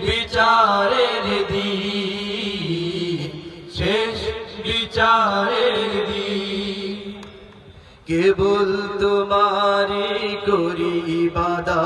বিচারের দিন শেষ বিচারের দিন। কেবল তোমারি করি বাদা